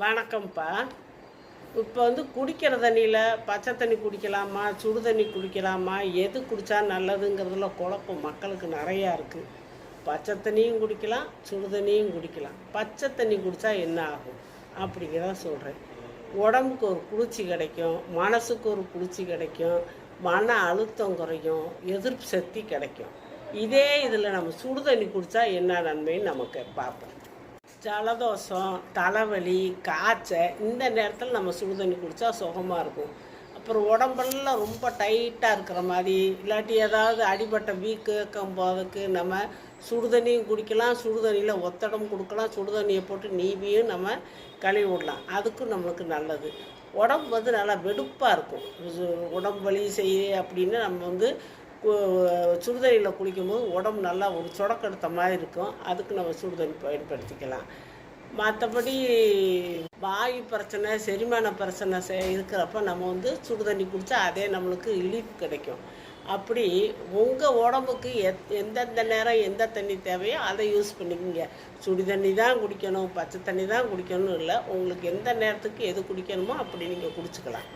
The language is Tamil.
வணக்கம்ப்பா. இப்போ வந்து குடிக்கிற தண்ணியில் பச்சை தண்ணி குடிக்கலாமா சுடு தண்ணி குடிக்கலாமா எது குடித்தா நல்லதுங்கிறதுல குழப்பம் மக்களுக்கு நிறையா இருக்குது பச்சை தண்ணியும் குடிக்கலாம் சுடு தண்ணியும் குடிக்கலாம். பச்சை தண்ணி குடித்தா என்ன ஆகும் அப்படிங்கிறத சொல்கிறேன் உடம்புக்கு ஒரு குளிர்ச்சி கிடைக்கும் மனசுக்கு ஒரு குளிர்ச்சி கிடைக்கும் மன அழுத்தம் குறையும் எதிர்ப்பு சக்தி கிடைக்கும். இதே இதில் நம்ம சுடு தண்ணி குடித்தா என்ன நன்மைன்னு நமக்கு பார்ப்போம். ஜலதோஷம் தலைவலி காய்ச்சல் இந்த நேரத்தில் நம்ம சுடு தண்ணி குடித்தா சுகமாக இருக்கும். அப்புறம் உடம்பெல்லாம் ரொம்ப டைட்டாக இருக்கிற மாதிரி இல்லாட்டி ஏதாவது அடிபட்ட வீக்கு கம்போதுக்கு நம்ம சுடுதண்ணியும் குடிக்கலாம் சுடுதண்ணியில் ஒத்தடம் கொடுக்கலாம் சுடுதண்ணியை போட்டு நீவியும் நம்ம கழுவி விடலாம். அதுக்கும் நம்மளுக்கு நல்லது. உடம்பு வந்து நல்லா வெடுப்பாக இருக்கும். உடம்பு வலி செய்ய அப்படின்னு நம்ம வந்து சுடுதண்ணியில் குளிக்கும்போது உடம்பு நல்லா ஒரு சொடக்கெடுத்த மாதிரி இருக்கும். அதுக்கு நம்ம சுடுதண்ணி பயன்படுத்திக்கலாம். மற்றபடி வாயு பிரச்சனை செரிமான பிரச்சனை இருக்கிறப்ப நம்ம வந்து சுடுதண்ணி குடித்தா அதே நம்மளுக்கு ரிலீஃப் கிடைக்கும். அப்படி உங்கள் உடம்புக்கு எத் எந்தெந்த நேரம் எந்த தண்ணி தேவையோ அதை யூஸ் பண்ணிக்கோங்க. சுடு தண்ணி தான் குடிக்கணும் பச்சை தண்ணி தான் குடிக்கணும்னு இல்லை. உங்களுக்கு எந்த நேரத்துக்கு எது குடிக்கணுமோ அப்படி நீங்கள் குடிச்சுக்கலாம்.